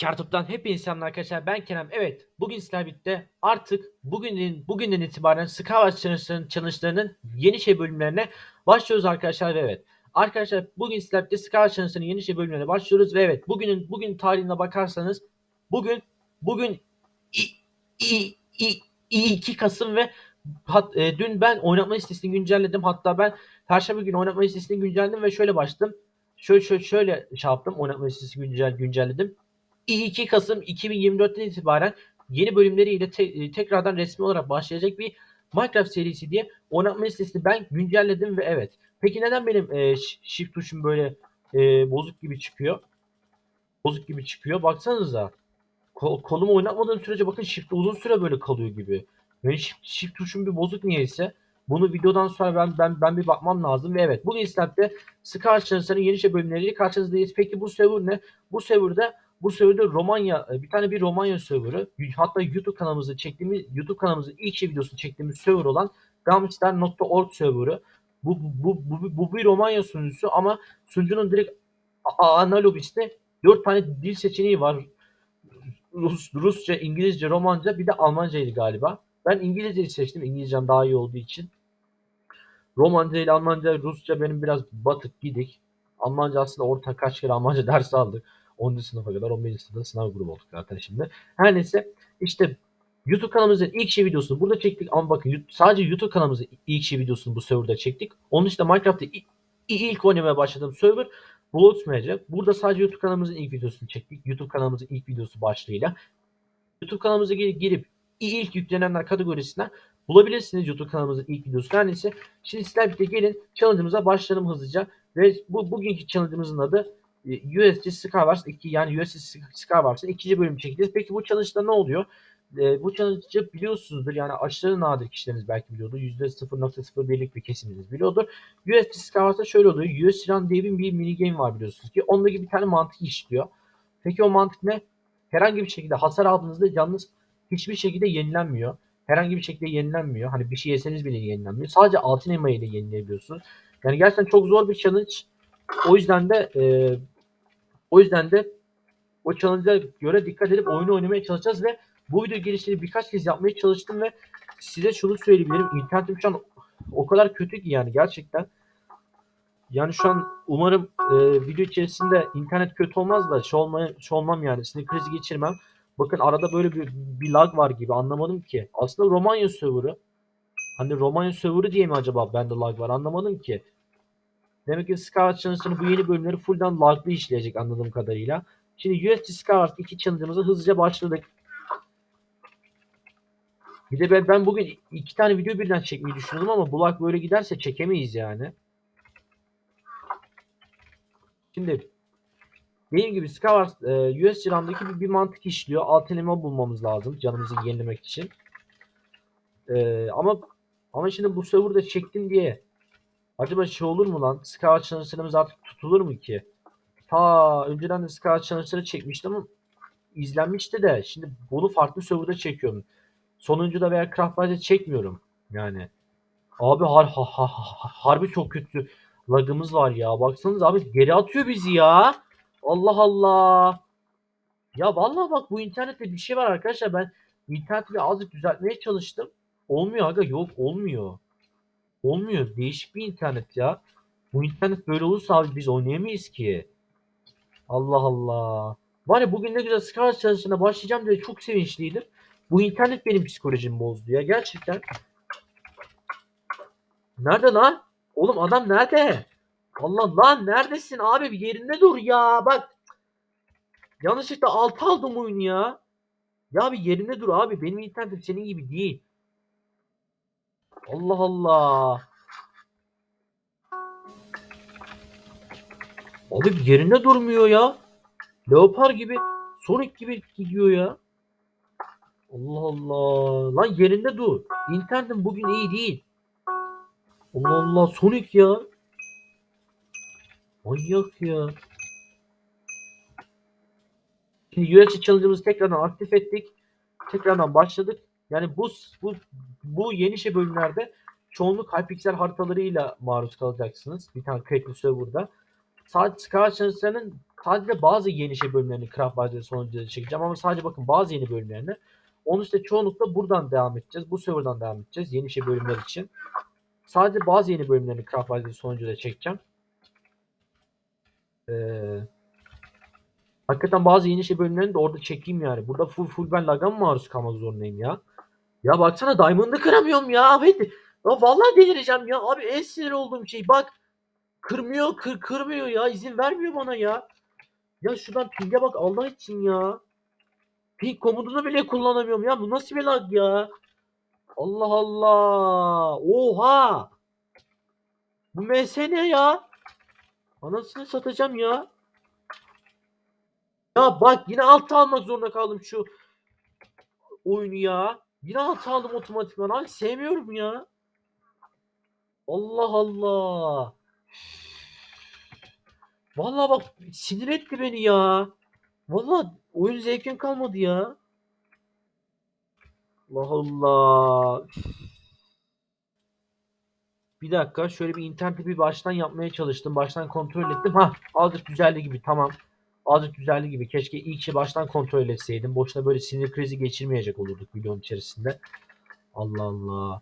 Kartop'tan hepinize selamlar arkadaşlar. Ben Kerem. Evet, bugün sizlerle birlikte artık bugünden bugünden itibaren Skyward Challenge'ların challenge'larının yeni şey bölümlerine başlıyoruz arkadaşlar ve evet. Arkadaşlar bugün sizlerle birlikte Skyward Challenge'ların yeni şey bölümlerine başlıyoruz ve evet bugünün bugün tarihine bakarsanız bugün bugün i, i, i, i- 2 Kasım ve hat, e, dün ben oynatma listesini güncelledim. Hatta ben Perşembe günü oynatma listesini güncelledim ve şöyle başladım. Şöyle şöyle şöyle şey yaptım. Oynatma listesini güncel güncelledim. 2 Kasım 2024'ten itibaren yeni bölümleriyle te- e, tekrardan resmi olarak başlayacak bir Minecraft serisi diye oynatma listesini ben güncelledim ve evet. Peki neden benim e, shift tuşum böyle e, bozuk gibi çıkıyor? Bozuk gibi çıkıyor. Baksanıza. Kol, kolumu oynatmadığım sürece bakın shift uzun süre böyle kalıyor gibi. Yani shift, shift tuşum bir bozuk niyeyse. Bunu videodan sonra ben ben ben bir bakmam lazım ve evet bugün Snap'te Scar Challenge'ların yeni şey bölümleriyle karşınızdayız. Peki bu server ne? Bu serverda bu serverda Romanya e, bir tane bir Romanya serverı hatta YouTube kanalımızda çektiğimiz YouTube kanalımızın ilk videosunu çektiğimiz server olan Gamstar.org serverı. Bu, bu, bu, bu, bu bir Romanya sunucusu ama sunucunun direkt ana lobisinde 4 tane dil seçeneği var. Rus, Rusça, İngilizce, Romanca bir de Almancaydı galiba. Ben İngilizceyi seçtim. İngilizcem daha iyi olduğu için. Romanca ile Almanca, Rusça benim biraz batık gidik. Almanca aslında orta kaç kere Almanca dersi aldık. 10. sınıfa kadar 11. sınıfta sınav grubu olduk zaten şimdi. Her neyse işte YouTube kanalımızın ilk şey videosunu burada çektik ama bakın sadece YouTube kanalımızın ilk şey videosunu bu serverda çektik. Onun dışında Minecraft'ta i- i- ilk oynamaya başladığım server Blox Major. Burada sadece YouTube kanalımızın ilk videosunu çektik. YouTube kanalımızın ilk videosu başlığıyla. YouTube kanalımıza girip, ilk yüklenenler kategorisinden bulabilirsiniz YouTube kanalımızın ilk videosu. Her neyse şimdi sizler birlikte gelin challenge'ımıza başlayalım hızlıca. Ve bu bugünkü challenge'ımızın adı USG Skywars 2 yani USG Skywars'ın ikinci bölümü çekeceğiz. Peki bu challenge'da ne oluyor? E, bu challenge'ı biliyorsunuzdur yani aşırı nadir kişileriniz belki biliyordur. %0.01'lik bir kesiminiz biliyordur. USG Skywars'ta şöyle oluyor. US Run diye bir, mini game var biliyorsunuz ki. Onda gibi bir tane mantık işliyor. Peki o mantık ne? Herhangi bir şekilde hasar aldığınızda yalnız hiçbir şekilde yenilenmiyor. Herhangi bir şekilde yenilenmiyor. Hani bir şey yeseniz bile yenilenmiyor. Sadece altın elma ile yenileyebiliyorsunuz. Yani gerçekten çok zor bir challenge. O yüzden de e, o yüzden de o challenge'a göre dikkat edip oyunu oynamaya çalışacağız ve bu video girişini birkaç kez yapmaya çalıştım ve size şunu söyleyebilirim. İnternetim şu an o kadar kötü ki yani gerçekten. Yani şu an umarım e, video içerisinde internet kötü olmaz da şey, olmaya, şey olmam yani sinir krizi geçirmem. Bakın arada böyle bir, bir lag var gibi anlamadım ki. Aslında Romanya serverı. Hani Romanya serverı diye mi acaba bende lag var anlamadım ki. Demek ki Skyward Challenge'ın bu yeni bölümleri fulldan laglı işleyecek anladığım kadarıyla. Şimdi USG Skyward 2 challenge'ımıza hızlıca başladık. Bir de ben, ben bugün iki tane video birden çekmeyi düşünüyordum ama bu lag böyle giderse çekemeyiz yani. Şimdi dediğim gibi Skyward e, US Run'daki bir, bir mantık işliyor. Alt elema bulmamız lazım canımızı yenilemek için. E, ama ama şimdi bu serverda çektim diye acaba şey olur mu lan? Skyward Challenge'larımız artık tutulur mu ki? Ta önceden de Skyward Challenge'ları çekmiştim izlenmişti de şimdi bunu farklı serverda çekiyorum. Sonuncuda veya Craftwise'da çekmiyorum. Yani. Abi har, ha, ha, ha- harbi çok kötü lagımız var ya. Baksanız abi geri atıyor bizi ya. Allah Allah. Ya vallahi bak bu internette bir şey var arkadaşlar. Ben interneti azıcık düzeltmeye çalıştım. Olmuyor aga yok olmuyor. Olmuyor. Değişik bir internet ya. Bu internet böyle olursa abi biz oynayamayız ki. Allah Allah. Var ya bugün ne güzel Scratch çalışına başlayacağım diye çok sevinçliydim. Bu internet benim psikolojimi bozdu ya gerçekten. Nerede lan? Oğlum adam nerede? Allah lan neredesin abi bir yerinde dur ya bak. Yanlışlıkla alt aldım oyunu ya. Ya bir yerinde dur abi benim internetim senin gibi değil. Allah Allah. Abi bir yerinde durmuyor ya. Leopar gibi Sonic gibi gidiyor ya. Allah Allah. Lan yerinde dur. İnternetim bugün iyi değil. Allah Allah Sonic ya. Manyak ya. Şimdi UFC challenge'ımızı tekrardan aktif ettik. Tekrardan başladık. Yani bu bu bu yeni şey bölümlerde çoğunluk Hypixel haritalarıyla maruz kalacaksınız. Bir tane crackli serverda. Sadece Challenge'larının sadece bazı yeni şey bölümlerini Craft Badger sonucu çekeceğim ama sadece bakın bazı yeni bölümlerini. Onun işte çoğunlukla buradan devam edeceğiz. Bu serverdan devam edeceğiz yeni şey bölümler için. Sadece bazı yeni bölümlerini Craft Badger sonucu çekeceğim. Ee, hakikaten bazı yeni şey bölümlerini de orada çekeyim yani. Burada full full ben lag'a mı maruz kalmak zorundayım ya? Ya baksana Diamond'ı kıramıyorum ya abi. Ya vallahi delireceğim ya. Abi en sinir olduğum şey bak. Kırmıyor, kır, kırmıyor ya. izin vermiyor bana ya. Ya şuradan ping'e bak Allah için ya. Ping komutunu bile kullanamıyorum ya. Bu nasıl bir lag ya? Allah Allah. Oha. Bu MS ne ya? Anasını satacağım ya. Ya bak yine alt almak zorunda kaldım şu oyunu ya. Yine alt aldım otomatikman. Abi sevmiyorum ya. Allah Allah. Vallahi bak sinir etti beni ya. Vallahi oyun zevkim kalmadı ya. Allah Allah. Bir dakika şöyle bir interneti bir baştan yapmaya çalıştım. Baştan kontrol ettim. Ha azıcık düzeldi gibi tamam. Azıcık düzeldi gibi. Keşke ilk şey baştan kontrol etseydim. Boşuna böyle sinir krizi geçirmeyecek olurduk videonun içerisinde. Allah Allah.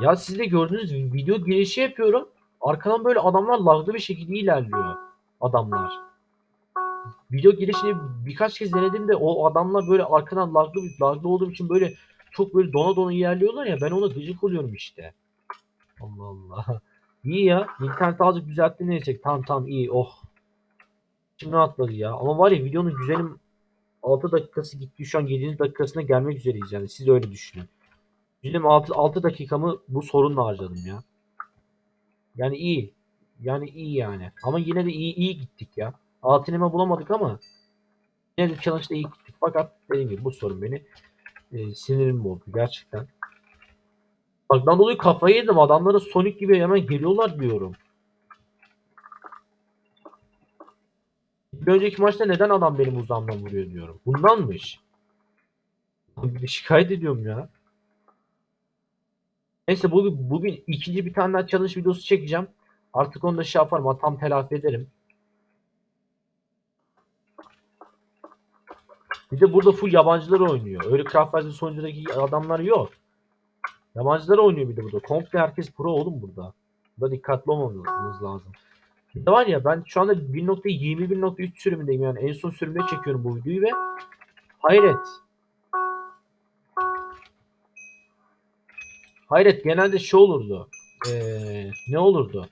Ya siz de gördünüz? Video girişi yapıyorum. Arkadan böyle adamlar laglı bir şekilde ilerliyor. Adamlar. Video girişini birkaç kez denedim de o adamlar böyle arkadan laglı, laglı olduğum için böyle çok böyle dona dona ilerliyorlar ya ben ona gıcık oluyorum işte. Allah Allah. İyi ya. İnternet azıcık düzeltti neyse. Tamam tamam iyi. Oh. Şimdi atladı ya. Ama var ya videonun güzelim 6 dakikası gitti. Şu an 7. dakikasına gelmek üzereyiz yani. Siz öyle düşünün. Güzelim 6, 6 dakikamı bu sorunla harcadım ya. Yani iyi. Yani iyi yani. Ama yine de iyi iyi gittik ya. Altınıma bulamadık ama yine de challenge'da iyi gittik. Fakat dediğim gibi bu sorun beni e, sinirim bozdu gerçekten. Bak ben dolayı kafayı yedim. Adamlara Sonic gibi hemen geliyorlar diyorum. Bir önceki maçta neden adam benim uzağımdan vuruyor diyorum. Bundanmış. Bir şikayet ediyorum ya. Neyse bugün, bugün ikinci bir tane daha challenge videosu çekeceğim. Artık onu da şey yaparım. Hatam telafi ederim. Bir de burada full yabancılar oynuyor. Öyle Craft sonucundaki adamlar yok. Yabancılar oynuyor bir de burada. Komple herkes pro oğlum burada. Burada dikkatli olmamız lazım. Var ya ben şu anda 1.21.3 sürümündeyim yani en son sürümde çekiyorum bu videoyu ve hayret. Hayret genelde şey olurdu. Ee, ne olurdu?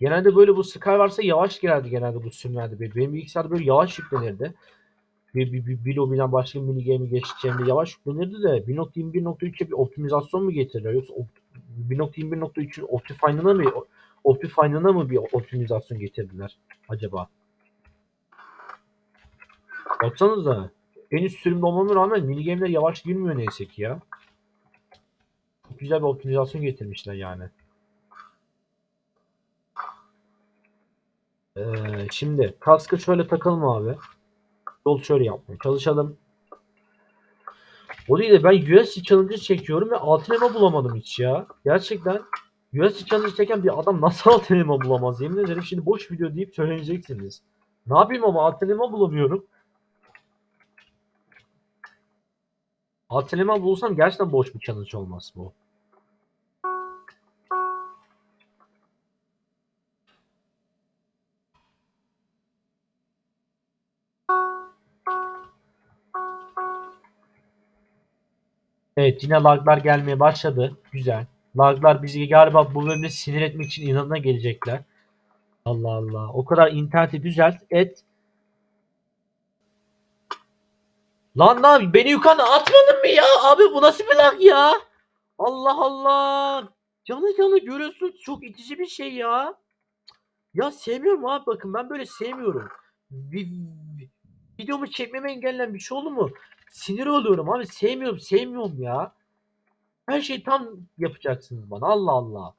Genelde böyle bu Sky varsa yavaş girerdi genelde bu sürümlerde. Benim bilgisayarda böyle yavaş yüklenirdi bir, bir, bir, bir lobiden başka mini game'i geçeceğimde yavaş yüklenirdi de 1.21.3'e bir optimizasyon mu getirirler yoksa 1.21.3'ün Optifine'ına mı Optifine'ına mı bir optimizasyon getirdiler acaba? Baksanıza en üst sürümde olmama rağmen mini game'ler yavaş girmiyor neyse ki ya. Çok güzel bir optimizasyon getirmişler yani. Ee, şimdi kaskı şöyle takalım abi. Yol şöyle yapmaya çalışalım. O değil de ben USC Challenger çekiyorum ve altın bulamadım hiç ya. Gerçekten USC Challenger çeken bir adam nasıl altın bulamaz? Yemin ederim şimdi boş video deyip söyleneceksiniz. Ne yapayım ama altın bulamıyorum. Altın elma bulsam gerçekten boş bir challenge olmaz bu. Evet yine laglar gelmeye başladı. Güzel. Laglar bizi galiba bu bölümde sinir etmek için inadına gelecekler. Allah Allah. O kadar interneti düzelt et. Lan lan beni yukarı atmadın mı ya? Abi bu nasıl bir lag ya? Allah Allah. Canı canı görüyorsun çok itici bir şey ya. Ya sevmiyorum abi bakın ben böyle sevmiyorum. Bir, videomu çekmeme engelleyen bir şey oldu mu? Sinir oluyorum abi. Sevmiyorum, sevmiyorum ya. Her şeyi tam yapacaksınız bana. Allah Allah.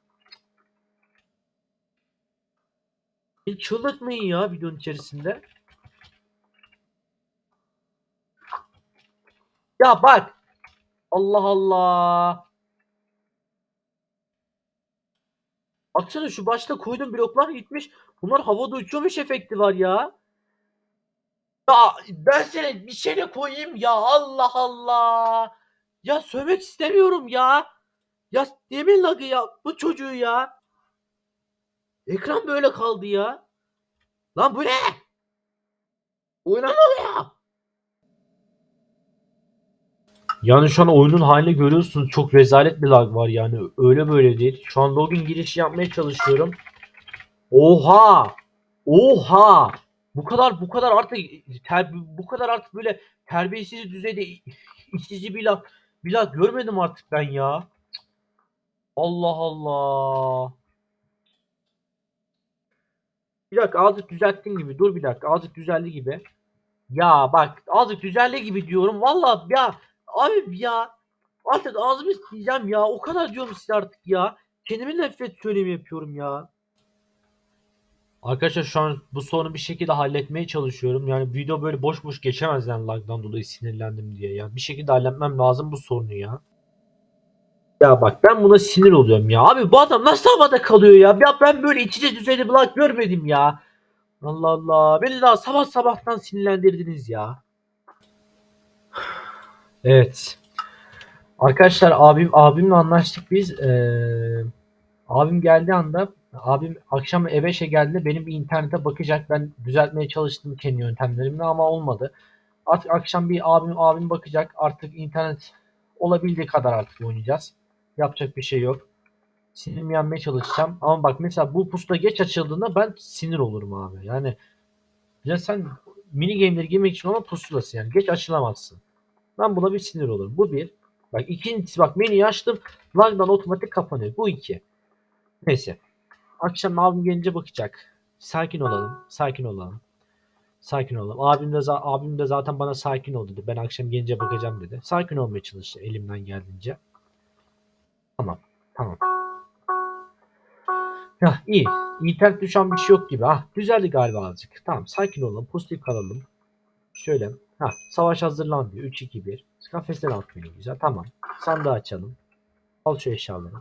Beni çıldırtmayın ya videonun içerisinde. Ya bak. Allah Allah. Baksana şu başta koyduğum bloklar gitmiş. Bunlar havada uçuyormuş efekti var ya. Ya ben seni bir şeyle koyayım ya Allah Allah. Ya sövmek istemiyorum ya. Ya demin lagı ya bu çocuğu ya. Ekran böyle kaldı ya. Lan bu ne? Oynamadı ya. Yani şu an oyunun halini görüyorsunuz. Çok rezalet bir lag var yani. Öyle böyle değil. Şu an login girişi yapmaya çalışıyorum. Oha! Oha! Bu kadar bu kadar artık ter, bu kadar artık böyle terbiyesiz düzeyde itici bir lag, bir lag görmedim artık ben ya. Allah Allah. Bir dakika azıcık düzelttin gibi. Dur bir dakika azıcık düzeldi gibi. Ya bak azıcık düzeldi gibi diyorum. Vallahi ya abi ya artık ağzımı isteyeceğim ya. O kadar diyorum size artık ya. Kendime nefret söylemi yapıyorum ya. Arkadaşlar şu an bu sorunu bir şekilde halletmeye çalışıyorum. Yani video böyle boş boş geçemez yani lagdan dolayı sinirlendim diye. Yani bir şekilde halletmem lazım bu sorunu ya. Ya bak ben buna sinir oluyorum ya. Abi bu adam nasıl havada kalıyor ya? Ya ben böyle içici düzeyde bir lag görmedim ya. Allah Allah. Beni daha sabah sabahtan sinirlendirdiniz ya. Evet. Arkadaşlar abim abimle anlaştık biz. Ee, abim geldiği anda abim akşam eve şey geldi benim bir internete bakacak. Ben düzeltmeye çalıştım kendi yöntemlerimle ama olmadı. Artık akşam bir abim abim bakacak. Artık internet olabildiği kadar artık oynayacağız. Yapacak bir şey yok. Sinirimi yenmeye çalışacağım. Ama bak mesela bu pusula geç açıldığında ben sinir olurum abi. Yani ya sen mini game'leri girmek için ona pusulasın yani. Geç açılamazsın. Ben buna bir sinir olurum. Bu bir. Bak ikincisi bak menüyü açtım. Lag'dan otomatik kapanıyor. Bu iki. Neyse. Akşam abim gelince bakacak. Sakin olalım. Sakin olalım. Sakin olalım. Abim de, abim de zaten bana sakin ol dedi. Ben akşam gelince bakacağım dedi. Sakin olmaya çalıştı elimden geldiğince. Tamam. Tamam. Ya iyi. İnternet düşen bir şey yok gibi. Ah düzeldi galiba azıcık. Tamam sakin olalım. Pozitif kalalım. Şöyle. Ha savaş hazırlan diyor. 3 2 1. Kafesler alt menü güzel. Tamam. Sandığı açalım. Al şu eşyaları.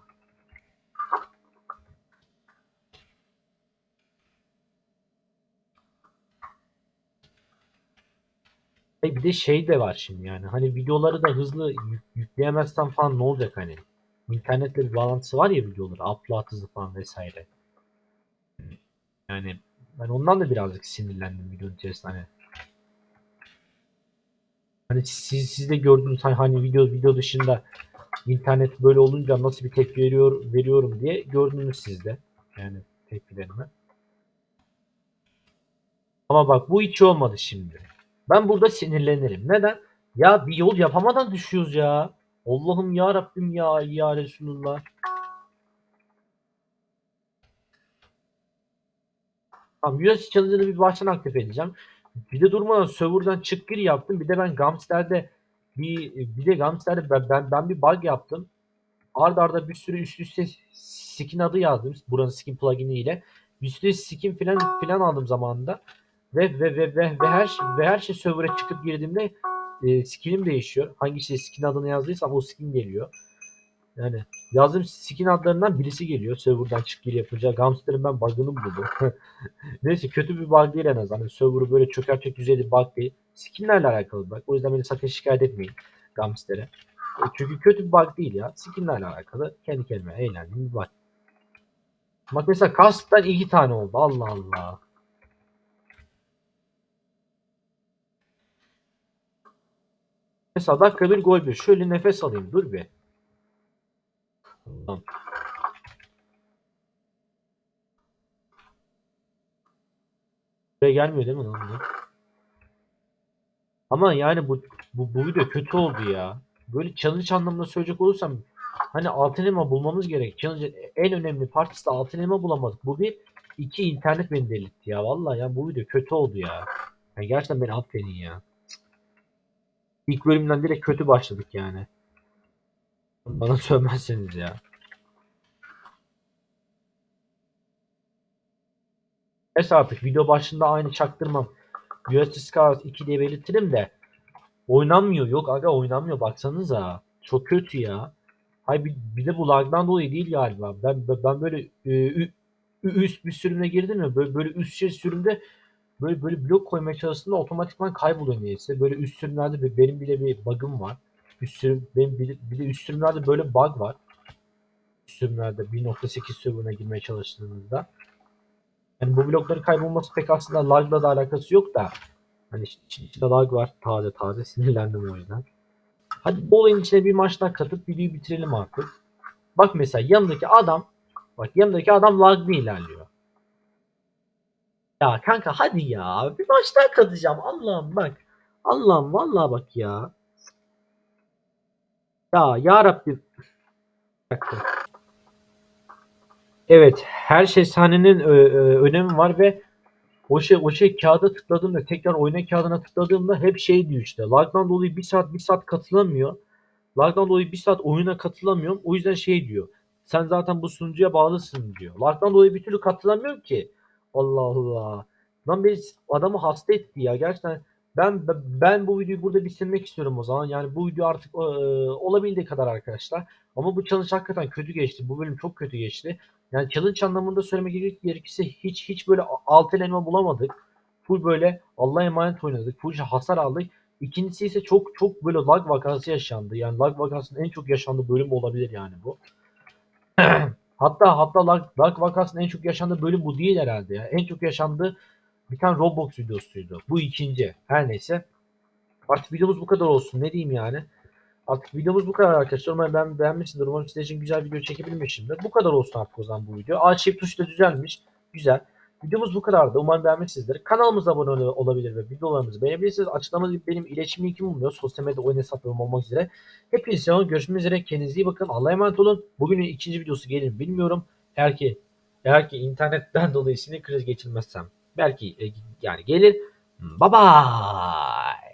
E bir de şey de var şimdi yani. Hani videoları da hızlı yük- yükleyemezsen falan ne olacak hani? İnternetle bir bağlantısı var ya videoları. Upload hızı falan vesaire. Yani ben ondan da birazcık sinirlendim videonun içerisinde hani. Hani siz, siz de gördünüz hani, hani video video dışında internet böyle olunca nasıl bir tepki veriyor veriyorum diye gördünüz siz de. Yani tepkilerimi. Ama bak bu hiç olmadı şimdi. Ben burada sinirlenirim. Neden? Ya bir yol yapamadan düşüyoruz ya. Allah'ım ya Rabbim ya ya Resulullah. Tamam US Challenger'ı bir baştan aktif edeceğim. Bir de durmadan server'dan çık gir yaptım. Bir de ben Gamster'de bir bir de Gamster'de ben, ben, ben bir bug yaptım. Arda arda bir sürü üst üste skin adı yazdım. Buranın skin plugin'i ile. Bir sürü skin filan filan aldım zamanında. Ve ve ve ve, ve her şey, ve her şey server'a çıkıp girdiğimde e, skinim değişiyor. Hangi şey skin adını yazdıysam o skin geliyor. Yani yazdığım skin adlarından birisi geliyor. Server'dan çık gir yapınca. Gamster'ın ben bug'ını buldum. Neyse kötü bir bug değil en azından. Hani server'ı böyle çökertecek düzeyde bug değil. Skinlerle alakalı bug. O yüzden beni sakın şikayet etmeyin Gamster'e. E, Çünkü kötü bir bug değil ya. Skinlerle alakalı kendi kendime eğlendiğim bir bug. Bak mesela Cast'tan iki tane oldu. Allah Allah. Mesela dakika bir gol bir. Şöyle nefes alayım. Dur bir. Tamam. Buraya gelmiyor değil mi lan bu? Ama yani bu, bu, bu video kötü oldu ya. Böyle challenge anlamında söyleyecek olursam hani altın elma bulmamız gerek. Challenge en önemli partisi de altın elma bulamadık. Bu bir. iki internet beni delirtti ya. Vallahi ya bu video kötü oldu ya. Yani gerçekten beni affedin ya. İlk bölümden direkt kötü başladık yani. Bana sövmezseniz ya. Neyse artık video başında aynı çaktırmam. USD Scars 2 diye belirtirim de oynanmıyor. Yok aga oynanmıyor baksanıza. Çok kötü ya. Hayır bir, bir de bu lagdan dolayı değil galiba. Ben ben böyle e, üst bir sürümüne girdim ya böyle, böyle üst şey sürümde böyle böyle blok koymaya çalıştığımda otomatikman kayboluyor niyeyse. Böyle üst sürümlerde bir- benim bile bir bug'ım var. Üst sürüm benim bir, de- bir de üst sürümlerde böyle bug var. Üst sürümlerde 1.8 sürümüne girmeye çalıştığınızda. Yani bu blokların kaybolması pek aslında lagla da alakası yok da. Hani iç- iç- içinde lag var. Taze taze sinirlendim o yüzden. Hadi bu olayın içine bir maç daha katıp videoyu bitirelim artık. Bak mesela yanındaki adam bak yanındaki adam laglı ilerliyor. Ya kanka hadi ya. Bir maç daha katacağım. Allah'ım bak. Allah'ım vallahi bak ya. Ya ya Rabbim. Evet, her şey sahnenin ö- ö- önemi var ve o şey o şey kağıda tıkladığımda tekrar oyuna kağıdına tıkladığımda hep şey diyor işte. Lag'dan dolayı bir saat bir saat katılamıyor. Lag'dan dolayı bir saat oyuna katılamıyorum. O yüzden şey diyor. Sen zaten bu sunucuya bağlısın diyor. Lag'dan dolayı bir türlü katılamıyorum ki. Allah Allah. Lan beni adamı hasta etti ya. Gerçekten ben ben bu videoyu burada bitirmek istiyorum o zaman. Yani bu video artık e, olabildiği kadar arkadaşlar. Ama bu challenge hakikaten kötü geçti. Bu bölüm çok kötü geçti. Yani challenge anlamında söylemek gerekirse hiç hiç böyle altın elma bulamadık. Full böyle Allah'a emanet oynadık. Full hasar aldık. İkincisi ise çok çok böyle lag vakası yaşandı. Yani lag vakasının en çok yaşandığı bölüm olabilir yani bu. hatta hatta lag, lag vakasının en çok yaşandığı bölüm bu değil herhalde ya. En çok yaşandığı bir tane Roblox videosuydu. Bu ikinci. Her neyse. Artık videomuz bu kadar olsun. Ne diyeyim yani. Artık videomuz bu kadar arkadaşlar. Umarım ben beğenmişsinizdir. Umarım sizler için güzel video çekebilmişimdir. Bu kadar olsun artık o zaman bu video. Aa çift tuşu da düzelmiş. Güzel. Videomuz bu kadardı. Umarım beğenmişsinizdir. Kanalımıza abone ol- olabilir ve videolarımızı beğenebilirsiniz. Açıklamada benim iletişim linkim bulunuyor. Sosyal medya oyun hesaplarım olmak üzere. Hepinize. Görüşmek üzere. Kendinize iyi bakın. Allah'a emanet olun. Bugünün ikinci videosu gelir mi bilmiyorum. Eğer ki eğer ki internetten dolayı sinir krizi geçirmezsem belki e, yani gelir. Bye bye.